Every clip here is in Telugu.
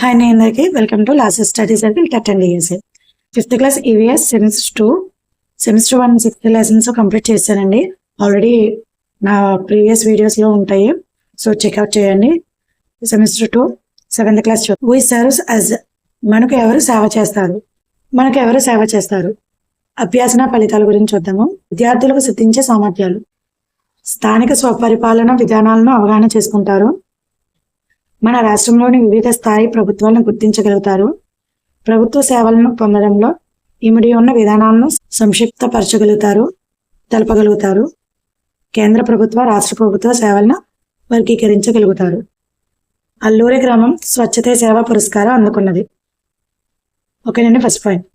హాయ్ నేను అందరికీ welcome to last study circle and చేసి fifth class EVS semester two semester one sixth lessons complete చేశానండి. ఆల్రెడీ నా ప్రీవియస్ వీడియోస్లో ఉంటాయి. సో చెక్అవుట్ చేయండి. Semester two seventh class we serves us మనకు ఎవరు సేవ చేస్తారు? మనకు ఎవరు సేవ చేస్తారు? అభ్యాసన ఫలితాల గురించి చూద్దాము. విద్యార్థులకు సిద్ధించే సామర్థ్యాలు. స్థానిక స్వపరిపాలన విధానాలను అవగాహన చేసుకుంటారు. మన రాష్ట్రంలోని వివిధ స్థాయి ప్రభుత్వాలను గుర్తించగలుగుతారు. ప్రభుత్వ సేవలను పొందడంలో ఇమిడి ఉన్న విధానాలను సంక్షిప్తపరచగలుగుతారు తెలపగలుగుతారు. కేంద్ర ప్రభుత్వ రాష్ట్ర ప్రభుత్వ సేవలను వర్గీకరించగలుగుతారు. అల్లూరి గ్రామం స్వచ్ఛతే సేవ పురస్కారం అందుకున్నది. ఓకేనండి ఫస్ట్ పాయింట్.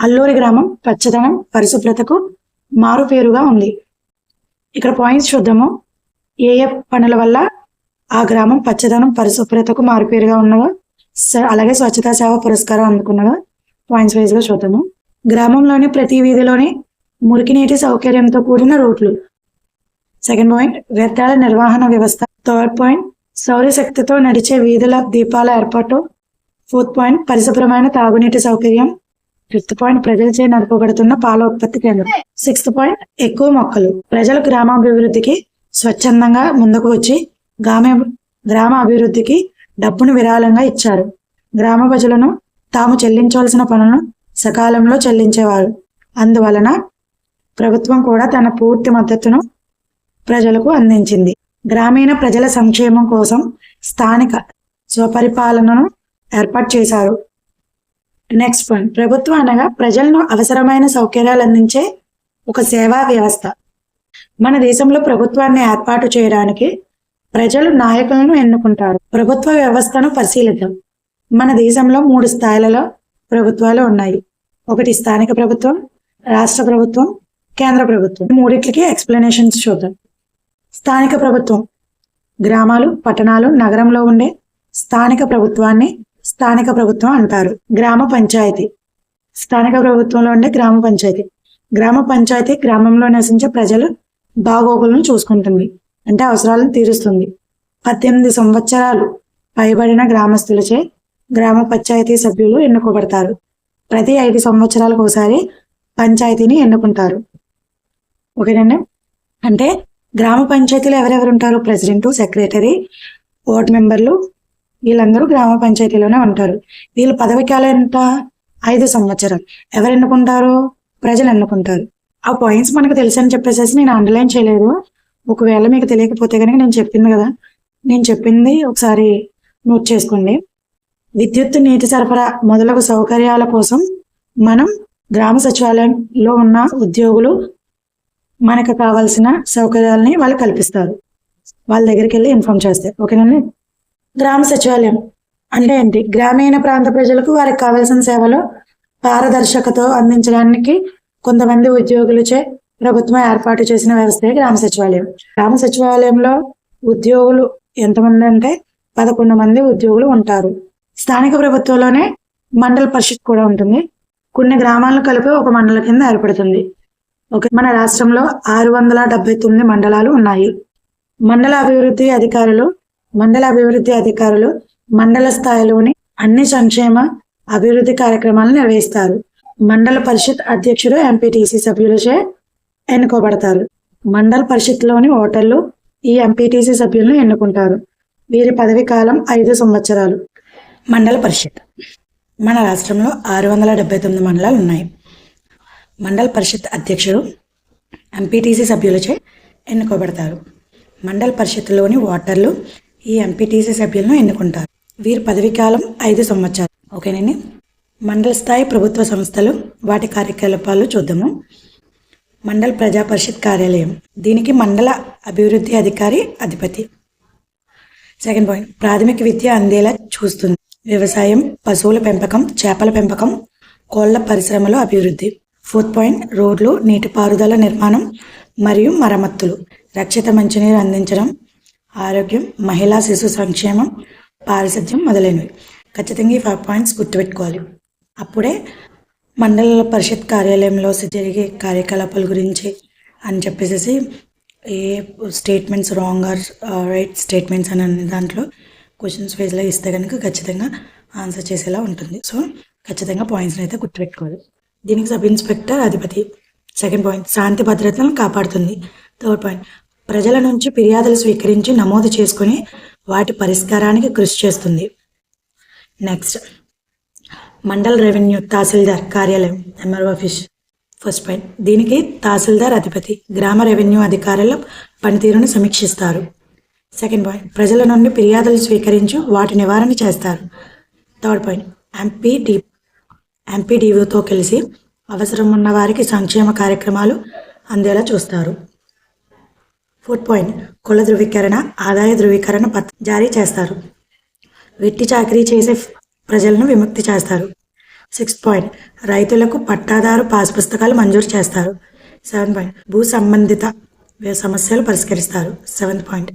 అల్లూరి గ్రామం పచ్చదనం పరిశుభ్రతకు మారు పేరుగా ఉంది. ఇక్కడ పాయింట్స్ చూద్దాము. ఏ ఏ పనుల వల్ల ఆ గ్రామం పచ్చదనం పరిశుభ్రతకు మారుపేరుగా ఉన్నగా స- అలాగే స్వచ్ఛతా సేవ పురస్కారం అందుకున్నగా పాయింట్స్ వైజ్గా చూద్దాము. గ్రామంలోని ప్రతి వీధిలోని మురికి నీటి సౌకర్యంతో కూడిన రోడ్లు. సెకండ్ పాయింట్ వ్యర్థాల నిర్వహణ వ్యవస్థ. థర్డ్ పాయింట్ సౌరశక్తితో నడిచే వీధుల దీపాల ఏర్పాటు. ఫోర్త్ పాయింట్ పరిశుభ్రమైన తాగునీటి సౌకర్యం. ఫిఫ్త్ పాయింట్ ప్రజలచే నడపబడుతున్న పాల ఉత్పత్తి కేంద్రం. సిక్స్త్ పాయింట్ ఎక్కువ మొక్కలు. ప్రజలు గ్రామాభివృద్ధికి స్వచ్ఛందంగా ముందుకు వచ్చి గ్రామ గ్రామ అభివృద్ధికి డబ్బును విరాళంగా ఇచ్చారు. గ్రామ ప్రజలను తాము చెల్లించవలసిన పనులను సకాలంలో చెల్లించేవారు. అందువలన ప్రభుత్వం కూడా తన పూర్తి మద్దతును ప్రజలకు అందించింది. గ్రామీణ ప్రజల సంక్షేమం కోసం స్థానిక స్వపరిపాలనను ఏర్పాటు చేశారు. Next point. ప్రభుత్వం అనగా ప్రజలను అవసరమైన సౌకర్యాలు అందించే ఒక సేవా వ్యవస్థ. మన దేశంలో ప్రభుత్వాన్ని ఏర్పాటు చేయడానికి ప్రజలు నాయకులను ఎన్నుకుంటారు. ప్రభుత్వ వ్యవస్థను పరిశీలిద్దాం. మన దేశంలో మూడు స్థాయిలలో ప్రభుత్వాలు ఉన్నాయి. ఒకటి స్థానిక ప్రభుత్వం రాష్ట్ర ప్రభుత్వం కేంద్ర ప్రభుత్వం. మూడిట్లకి ఎక్స్ప్లెనేషన్స్ చూద్దాం. స్థానిక ప్రభుత్వం. గ్రామాలు పట్టణాలు నగరంలో ఉండే స్థానిక ప్రభుత్వాన్ని స్థానిక ప్రభుత్వం అంటారు. గ్రామ పంచాయతీ. స్థానిక ప్రభుత్వంలో ఉండే గ్రామ పంచాయతీ. గ్రామ పంచాయతీ గ్రామంలో నివసించే ప్రజలు బాగోగులను చూసుకుంటుంది. అంటే అవసరాలను తీరుస్తుంది. పద్దెనిమిది సంవత్సరాలు పైబడిన గ్రామస్తులచే గ్రామ పంచాయతీ సభ్యులు ఎన్నుకోబడతారు. ప్రతి ఐదు సంవత్సరాలకు ఒకసారి పంచాయతీని ఎన్నుకుంటారు. ఓకేనండి అంటే గ్రామ పంచాయతీలో ఎవరెవరు ఉంటారు? ప్రెసిడెంట్ సెక్రటరీ వార్డ్ మెంబర్లు వీళ్ళందరూ గ్రామ పంచాయతీలోనే ఉంటారు. వీళ్ళ పదవి కాలం ఎంత? ఐదు సంవత్సరాలు. ఎవరు ఎన్నుకుంటారు? ప్రజలు ఎన్నుకుంటారు. ఆ పాయింట్స్ మనకు తెలుసు అని చెప్పేసి నేను అండర్లైన్ చేయలేదు. ఒకవేళ మీకు తెలియకపోతే కనుక నేను చెప్పింది కదా. నేను చెప్పింది ఒకసారి నోట్ చేసుకోండి. విద్యుత్ నీటి సరఫరా మొదలగు సౌకర్యాల కోసం మనం గ్రామ సచివాలయంలో ఉన్న ఉద్యోగులు మనకు కావాల్సిన సౌకర్యాలని వాళ్ళు కల్పిస్తారు. వాళ్ళ దగ్గరికి వెళ్ళి ఇన్ఫార్మ్ చేస్తారు. ఓకేనండి గ్రామ సచివాలయం అంటే ఏంటి? గ్రామీణ ప్రాంత ప్రజలకు వారికి కావాల్సిన సేవలు పారదర్శకతో అందించడానికి కొంతమంది ఉద్యోగులచే ప్రభుత్వం ఏర్పాటు చేసిన వ్యవస్థే గ్రామ సచివాలయం. గ్రామ సచివాలయంలో ఉద్యోగులు ఎంతమంది అంటే పదకొండు మంది ఉద్యోగులు ఉంటారు. స్థానిక ప్రభుత్వంలోనే మండల పరిషత్ కూడా ఉంటుంది. కొన్ని గ్రామాలను కలిపి ఒక మండల కింద ఏర్పడుతుంది. ఓకే మన రాష్ట్రంలో ఆరు వందల డెబ్బై తొమ్మిది మండలాలు ఉన్నాయి. మండల అభివృద్ధి అధికారులు మండల అభివృద్ధి అధికారులు మండల స్థాయిలోని అన్ని సంక్షేమ అభివృద్ధి కార్యక్రమాలను నిర్వహిస్తారు. మండల పరిషత్ అధ్యక్షుడు ఎంపీటీసీ సభ్యులచే ఎన్నుకోబడతారు. మండల పరిషత్లోని ఓటర్లు ఈ ఎంపీటీసీ సభ్యులను ఎన్నుకుంటారు. వీరి పదవి కాలం ఐదు సంవత్సరాలు. మండల పరిషత్. మన రాష్ట్రంలో ఆరు వందల డెబ్బై తొమ్మిది మండలాలు ఉన్నాయి. మండల పరిషత్ అధ్యక్షుడు ఎంపీటీసీ సభ్యులచే ఎన్నుకోబడతారు. మండల పరిషత్లోని ఓటర్లు ఈ ఎంపీటీసీ సభ్యులను ఎన్నుకుంటారు. వీరి పదవి కాలం ఐదు సంవత్సరాలు. ఓకేనండి. మండల స్థాయి ప్రభుత్వ సంస్థలు వాటి కార్యకలాపాలు చూద్దాము. మండల ప్రజా పరిషత్ కార్యాలయం. దీనికి మండల అభివృద్ధి అధికారి అధిపతి. సెకండ్ పాయింట్ ప్రాథమిక విద్య అందేలా చూస్తుంది. వ్యవసాయం పశువుల పెంపకం చేపల పెంపకం కోళ్ళ పరిశ్రమలు అభివృద్ధి. ఫోర్త్ పాయింట్ రోడ్లు నీటిపారుదల నిర్మాణం మరియు మరమ్మతులు రక్షిత మంచినీరు అందించడం ఆరోగ్యం మహిళా శిశు సంక్షేమం పారిశుద్ధ్యం మొదలైనవి. ఖచ్చితంగా ఈ ఫైవ్ పాయింట్స్ గుర్తుపెట్టుకోవాలి. అప్పుడే మండల పరిషత్ కార్యాలయంలో జరిగే కార్యకలాపాల గురించి అని చెప్పేసి ఏ statements wrong or right statements అని అనే దాంట్లో క్వశ్చన్స్ వైజ్లో ఇస్తే కనుక ఖచ్చితంగా ఆన్సర్ చేసేలా ఉంటుంది. సో ఖచ్చితంగా పాయింట్స్ని అయితే గుర్తుపెట్టుకోవాలి. దీనికి సబ్ ఇన్స్పెక్టర్ అధిపతి సెకండ్ పాయింట్ శాంతి భద్రతలను కాపాడుతుంది. థర్డ్ పాయింట్ ప్రజల నుంచి ఫిర్యాదులు స్వీకరించి నమోదు చేసుకుని వాటి పరిష్కారానికి కృషి చేస్తుంది. నెక్స్ట్ మండల్ రెవెన్యూ తహసీల్దార్ కార్యాలయం ఎంఆర్ ఆఫీస్ ఫస్ట్ పాయింట్. దీనికి తహసీల్దార్ అధిపతి గ్రామ రెవెన్యూ అధికారుల పనితీరును సమీక్షిస్తారు. Second point. ప్రజల నుండి ఫిర్యాదులు స్వీకరించి వాటి నివారణ చేస్తారు. Third point. ఎంపీడీ ఎంపీడీఓతో కలిసి అవసరం ఉన్న వారికి సంక్షేమ కార్యక్రమాలు అందేలా చూస్తారు. Fourth point. కుల ధృవీకరణ ఆదాయ ధృవీకరణ పత్రం జారీ చేస్తారు. వెట్టి చాకరీ చేసే ప్రజలను విముక్తి చేస్తారు. Six point. రైతులకు పట్టాదారు పాస్ పుస్తకాలు మంజూరు చేస్తారు. Seven point. భూ సంబంధిత సమస్యలు పరిష్కరిస్తారు. Seventh point.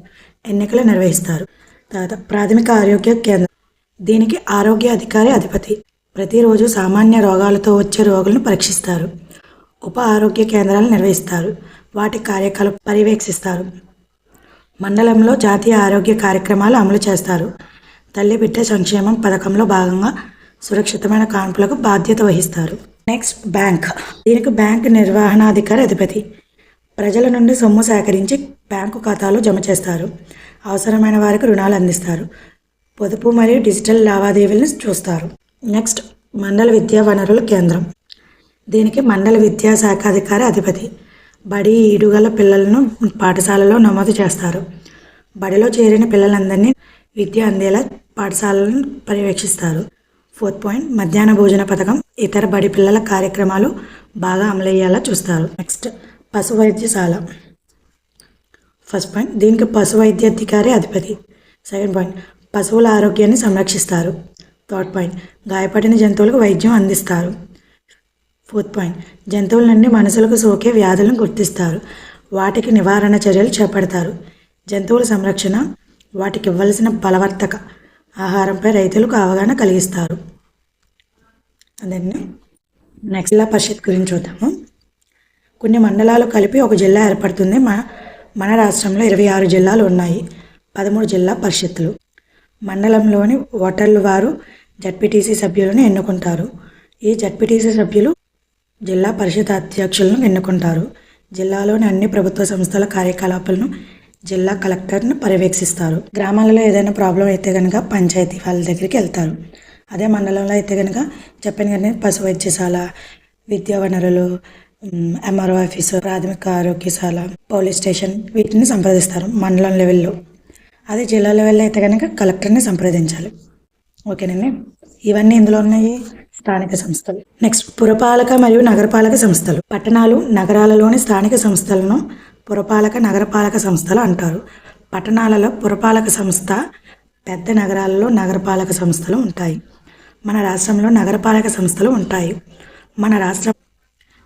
ఎన్నికలు నిర్వహిస్తారు. తర్వాత ప్రాథమిక ఆరోగ్య కేంద్రం. దీనికి ఆరోగ్య అధికారి అధిపతి. ప్రతిరోజు సామాన్య రోగాలతో వచ్చే రోగులను పరీక్షిస్తారు. ఉప ఆరోగ్య కేంద్రాలు నిర్వహిస్తారు. వాటి కార్యకలాపాలు పర్యవేక్షిస్తారు. మండలంలో జాతీయ ఆరోగ్య కార్యక్రమాలు అమలు చేస్తారు. తల్లి బిడ్డ సంక్షేమం పథకంలో భాగంగా సురక్షితమైన కాన్పులకు బాధ్యత వహిస్తారు. Next bank. దీనికి బ్యాంక్ నిర్వహణాధికారి అధిపతి. ప్రజల నుండి సొమ్ము సేకరించి బ్యాంకు ఖాతాలో జమ చేస్తారు. అవసరమైన వారికి రుణాలు అందిస్తారు. పొదుపు మరియు డిజిటల్ లావాదేవీలను చూస్తారు. నెక్స్ట్ మండల విద్యా వనరుల కేంద్రం. దీనికి మండల విద్యాశాఖ అధికారి అధిపతి. బడి ఈడుగల పిల్లలను పాఠశాలలో నమోదు చేస్తారు. బడిలో చేరిన పిల్లలందరినీ విద్య అందేలా పాఠశాలను పర్యవేక్షిస్తారు. ఫోర్త్ పాయింట్ మధ్యాహ్న భోజన పథకం ఇతర బడి పిల్లల కార్యక్రమాలు బాగా అమలయ్యేలా చూస్తారు. నెక్స్ట్ పశు వైద్యశాల ఫస్ట్ పాయింట్ దీనికి పశు వైద్యాధికారి అధిపతి. సెకండ్ పాయింట్ పశువుల ఆరోగ్యాన్ని సంరక్షిస్తారు. థర్డ్ పాయింట్ గాయపడిన జంతువులకు వైద్యం అందిస్తారు. ఫోర్త్ పాయింట్ జంతువుల నుండి మనుషులకు సోకే వ్యాధులను గుర్తిస్తారు. వాటికి నివారణ చర్యలు చేపడతారు. జంతువుల సంరక్షణ వాటికి ఇవ్వాల్సిన బలవర్తక ఆహారంపై రైతులకు అవగాహన కలిగిస్తారు. అదే నెక్స్ట్ జిల్లా పరిషత్ గురించి చూద్దాము. కొన్ని మండలాలు కలిపి ఒక జిల్లా ఏర్పడుతుంది. మన మన రాష్ట్రంలో ఇరవై ఆరు జిల్లాలు ఉన్నాయి. పదమూడు జిల్లా పరిషత్తులు. మండలంలోని ఓటర్లు వారు జడ్పీటీసీ సభ్యులను ఎన్నుకుంటారు. ఈ జడ్పీటీసీ సభ్యులు జిల్లా పరిషత్ అధ్యక్షులను ఎన్నుకుంటారు. జిల్లాలోని అన్ని ప్రభుత్వ సంస్థల కార్యకలాపాలను జిల్లా కలెక్టర్ను పర్యవేక్షిస్తారు. గ్రామాలలో ఏదైనా ప్రాబ్లం అయితే కనుక పంచాయతీ వాళ్ళ దగ్గరికి వెళ్తారు. అదే మండలంలో అయితే కనుక చెప్పాను కానీ పశు వైద్యశాల విద్యా వనరులు ఎంఆర్ఓ ఆఫీసు ప్రాథమిక ఆరోగ్యశాల పోలీస్ స్టేషన్ వీటిని సంప్రదిస్తారు మండలం లెవెల్లో. అదే జిల్లా లెవెల్లో అయితే కనుక కలెక్టర్ని సంప్రదించాలి. ఓకేనండి? ఇవన్నీ ఇందులో ఉన్నాయి స్థానిక సంస్థలు. నెక్స్ట్ పురపాలక మరియు నగరపాలక సంస్థలు. పట్టణాలు నగరాలలోని స్థానిక సంస్థలను పురపాలక నగరపాలక సంస్థలు అంటారు. పట్టణాలలో పురపాలక సంస్థ పెద్ద నగరాలలో నగరపాలక సంస్థలు ఉంటాయి. మన రాష్ట్రంలో నగరపాలక సంస్థలు ఉంటాయి. మన రాష్ట్రం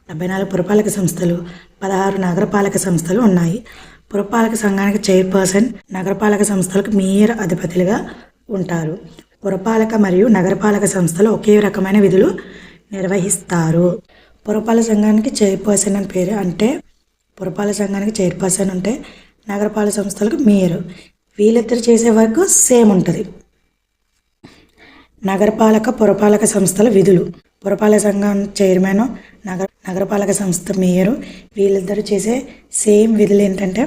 డెబ్బై నాలుగు పురపాలక సంస్థలు పదహారు నగరపాలక సంస్థలు ఉన్నాయి. పురపాలక సంఘానికి చైర్పర్సన్ నగరపాలక సంస్థలకు మేయర్ అధిపతులుగా ఉంటారు. పురపాలక మరియు నగరపాలక సంస్థలు ఒకే రకమైన విధులు నిర్వహిస్తారు. పురపాలక సంఘానికి చైర్పర్సన్ అని పేరు అంటే పురపాలక సంఘానికి చైర్పర్సన్ ఉంటే నగరపాలక సంస్థలకు మేయర్. వీళ్ళిద్దరు చేసే వర్క్ సేమ్ ఉంటుంది. నగరపాలక పురపాలక సంస్థల విధులు. పురపాలక సంఘం చైర్మన్ నగర నగరపాలక సంస్థ మేయరు. వీళ్ళిద్దరూ చేసే సేమ్ విధులు ఏంటంటే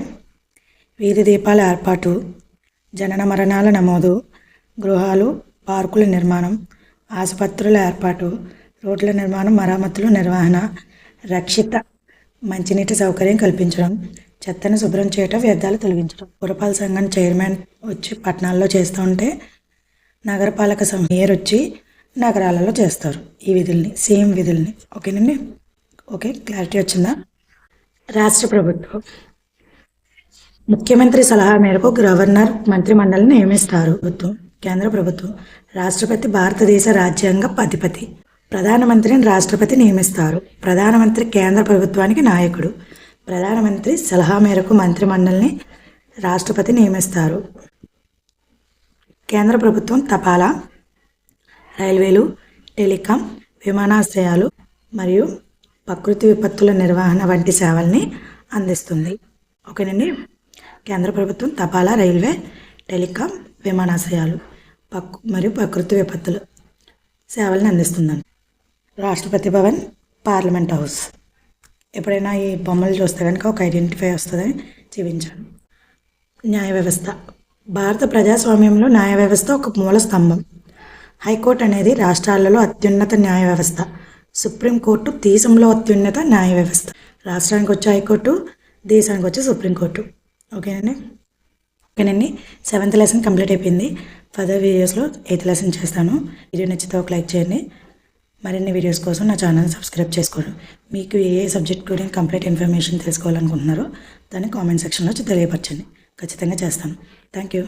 వీధి దీపాల ఏర్పాటు జనన మరణాల నమోదు గృహాలు పార్కుల నిర్మాణం ఆసుపత్రుల ఏర్పాటు రోడ్ల నిర్మాణం మరమ్మతులు నిర్వహణ రక్షిత మంచినీటి సౌకర్యం కల్పించడం చెత్తను శుభ్రం చేయటం వ్యర్థాలు తొలగించడం పురపాలక సంఘం చైర్మన్ వచ్చి పట్టణాల్లో చేస్తూ ఉంటే నగరపాలక సంఘ మేయర్ వచ్చి నగరాలలో చేస్తారు. ఈ విధుల్ని సేమ్ విధుల్ని. ఓకేనండి ఓకే క్లారిటీ వచ్చిందా? రాష్ట్ర ప్రభుత్వం ముఖ్యమంత్రి సలహా మేరకు గవర్నర్ మంత్రిమండలిని నియమిస్తారు. ప్రభుత్వం కేంద్ర ప్రభుత్వం రాష్ట్రపతి భారతదేశ రాజ్యాంగ అధిపతి. ప్రధానమంత్రిని రాష్ట్రపతి నియమిస్తారు. ప్రధానమంత్రి కేంద్ర ప్రభుత్వానికి నాయకుడు. ప్రధానమంత్రి సలహా మేరకు మంత్రిమండలిని రాష్ట్రపతి నియమిస్తారు. కేంద్ర ప్రభుత్వం తపాలా రైల్వేలు టెలికాం విమానాశ్రయాలు మరియు ప్రకృతి విపత్తుల నిర్వహణ వంటి సేవల్ని అందిస్తుంది. ఓకేనండి కేంద్ర ప్రభుత్వం తపాలా రైల్వే టెలికాం విమానాశ్రయాలు పక్ మరియు ప్రకృతి విపత్తులు సేవలను అందిస్తుందండి రాష్ట్రపతి భవన్ పార్లమెంట్ హౌస్. ఎప్పుడైనా ఈ బొమ్మలు చూస్తే కనుక ఒక ఐడెంటిఫై వస్తుందని చూపించాను. న్యాయ వ్యవస్థ. భారత ప్రజాస్వామ్యంలో న్యాయ వ్యవస్థ ఒక మూల స్తంభం. హైకోర్టు అనేది రాష్ట్రాలలో అత్యున్నత న్యాయ వ్యవస్థ. సుప్రీంకోర్టు దేశంలో అత్యున్నత న్యాయ వ్యవస్థ. రాష్ట్రానికి వచ్చే హైకోర్టు దేశానికి వచ్చే సుప్రీంకోర్టు. ఓకేనండి? ఓకేనండి. సెవెంత్ లెసన్ కంప్లీట్ అయిపోయింది. ఫర్దర్ వీడియోస్లో ఎయిత్ లెసన్ చేస్తాను. వీడియో నచ్చితే ఒక లైక్ చేయండి. మరిన్ని వీడియోస్ కోసం నా ఛానల్ సబ్స్క్రైబ్ చేసుకోండి. మీకు ఏ ఏ సబ్జెక్ట్ గురించి కంప్లీట్ ఇన్ఫర్మేషన్ తెలుసుకోవాలనుకుంటున్నారో దాన్ని కామెంట్ సెక్షన్లో తెలియపరచండి. ఖచ్చితంగా చేస్తాను. Thank you